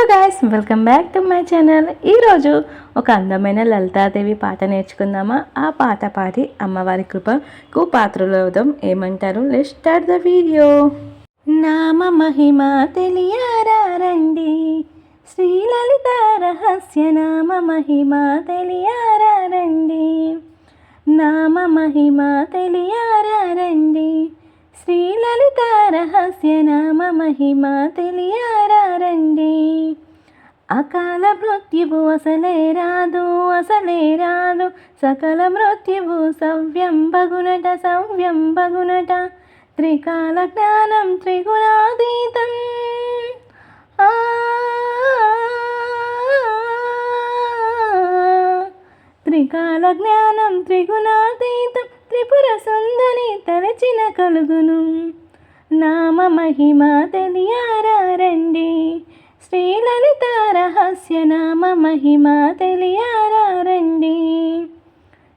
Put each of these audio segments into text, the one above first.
Hello guys welcome back to my channel ఈరోజు ఒక అందమైన లలితాదేవి పాట నేర్చుకుందామా? ఆ పాట పాడి అమ్మవారి కృపకు పాత్రలోదం ఏమంటారు? లెట్ స్టార్ట్ ద వీడియో నామ మహిమ తెలియారండి శ్రీ లలిత రహస్య నామ మహిమ తెలియారండి నామ మహిమ తెలియారండి శ్రీ లలిత రహస్య నామ మహిమ తెలియ అకాల మృత్యువు అసలే రాదు అసలే రాదు. సకల మృత్యువు సవ్యం బగునట సవ్యం బగునట. త్రికాల జ్ఞానం త్రిగుణాతీతం. త్రికాల జ్ఞానం త్రిగుణాతీతం. త్రిపుర సుందరి తలచిన కలుగును. నామ మహిమ తెలియారా రండి శ్రీలలిత రహస్య నామ మహిమ తెలియారా రండి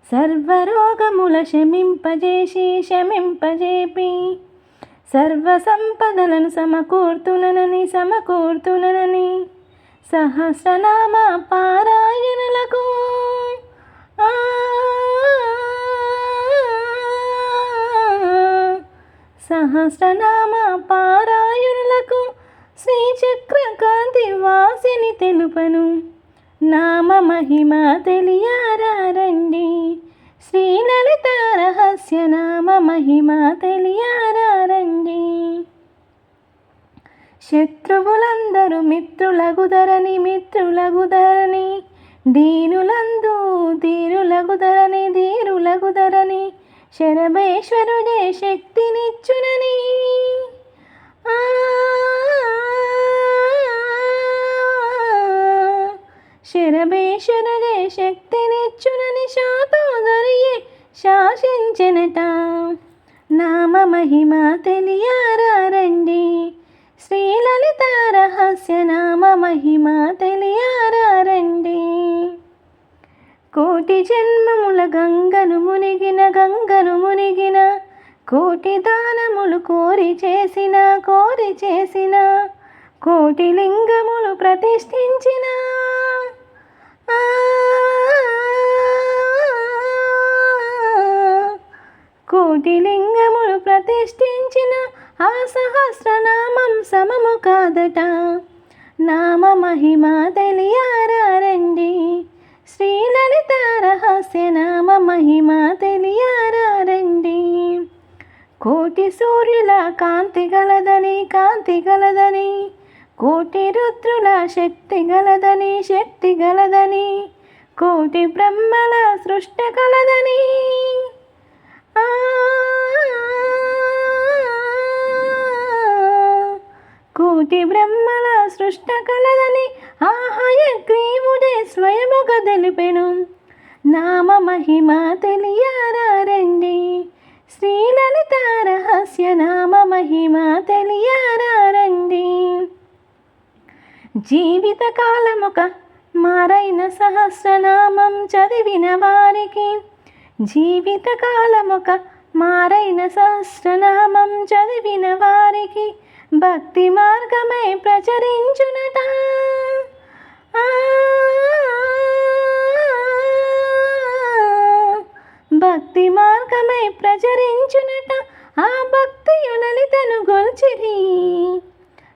సర్వరోగముల శమింపజేసి శమింపజేపి సర్వ సంపదలను సమకూర్తునని సమకూర్తునని సహస్రనామ పారాయణలకు సహస్రనామ పారాయణులకు శ్రీచక్ర కాంతి వాసిని తెలుపను. నామ మహిమ తెలియారండి శ్రీ లలిత రహస్య నామ మహిమ తెలియారండి శత్రువులందరూ మిత్రులగుదరని మిత్రులగుదరని దీనులందు తీరులగుదరని ధీరులగుదరని శరభేశ్వరుడే శక్తినిచ్చునని. ఆ శరభేశ్వరుడే శక్తినిచ్చునని శాతోదరియే శాసించనట. నామ మహిమ తెలియారండి శ్రీలలిత రహస్య నామ మహిమ తెలియారండి కోటి జన్మముల గంగను మునిగిన గంగను మునిగిన కోటి దానములు కోరి చేసిన కోరి చేసిన కోటి లింగములు ప్రతిష్ఠించిన ఆ, కోటి లింగములు ప్రతిష్ఠించిన ఆ నామం సమము కాదట. నామ మహిమ తెలియారండి శ్రీలలిత రహస్య నామ మహిమ తెలియారండి కోటి సూర్యుల కాంతి గలదని కాంతి గలదని. కోటి రుద్రుల శక్తి గలదని శక్తి గలదని. కోటి బ్రహ్మల సృష్టి కలదని ఆ కోటి బ్రహ్మల సృష్ట కలదని ఆహయగ్రీవుడే స్వయముగ తెలిపెను. నామ మహిమ తెలియారండి శ్రీలలిత రహస్య నామ మహిమ తెలియారండి జీవిత కాలముక మారైన సహస్రనామం చదివిన వారికి జీవిత కాలముక మారైన సహస్రనామం చదివిన వారికి భక్తి మార్గమై ప్రచరించునట. ఆ, భక్తి మార్గమై ప్రచరించునట. ఆ భక్తి లలితను గొల్చిరి.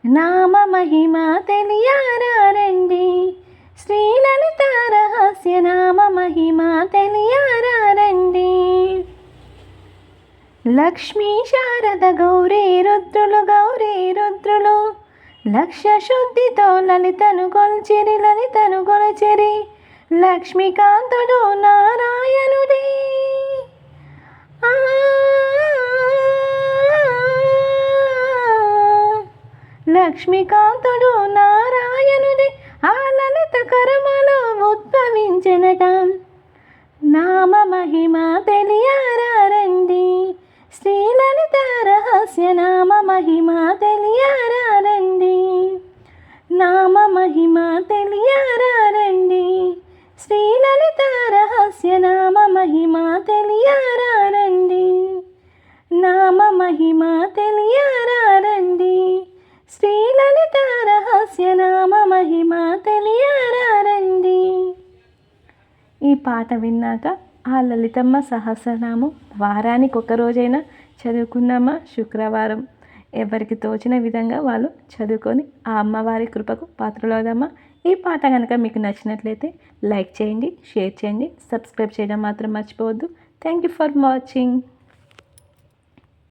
నామ మహిమ తెలియారండి శ్రీలలిత రహస్య నామ లక్ష్మీ శారద గౌరీ రుద్రులు గౌరీ రుద్రులు. లక్ష్య శుద్ధితో లలితను కొల్చిరి లలితను కొలచిరి లక్ష్మీకాంతుడు నారాయణుడే. లక్ష్మీకాంతుడు నారాయణుడే. ఆ లలిత కరమలో ఉద్భవించినట. నామ మహిమ తెలియారండి శ్రీలలిత రహస్య నామ మహిమ తెలియారండి నామ మహిమ తెలియారండి శ్రీలలిత రహస్య నామ మహిమ తెలియారండి నామ మహిమ తెలియారండి శ్రీలలిత రహస్యనామ మహిమ తెలియారండి ఈ పాట విన్నాక ఆ లలితమ్మ సహస్రనామం వారానికి ఒకరోజైనా చదువుకున్నామా? శుక్రవారం. ఎవరికి తోచిన విధంగా వాళ్ళు చదువుకొని ఆ అమ్మవారి కృపకు పాత్రలవుదామా? ఈ పాట కనుక మీకు నచ్చినట్లయితే లైక్ చేయండి షేర్ చేయండి సబ్స్క్రైబ్ చేయడం మాత్రం మర్చిపోవద్దు. Thank you for watching.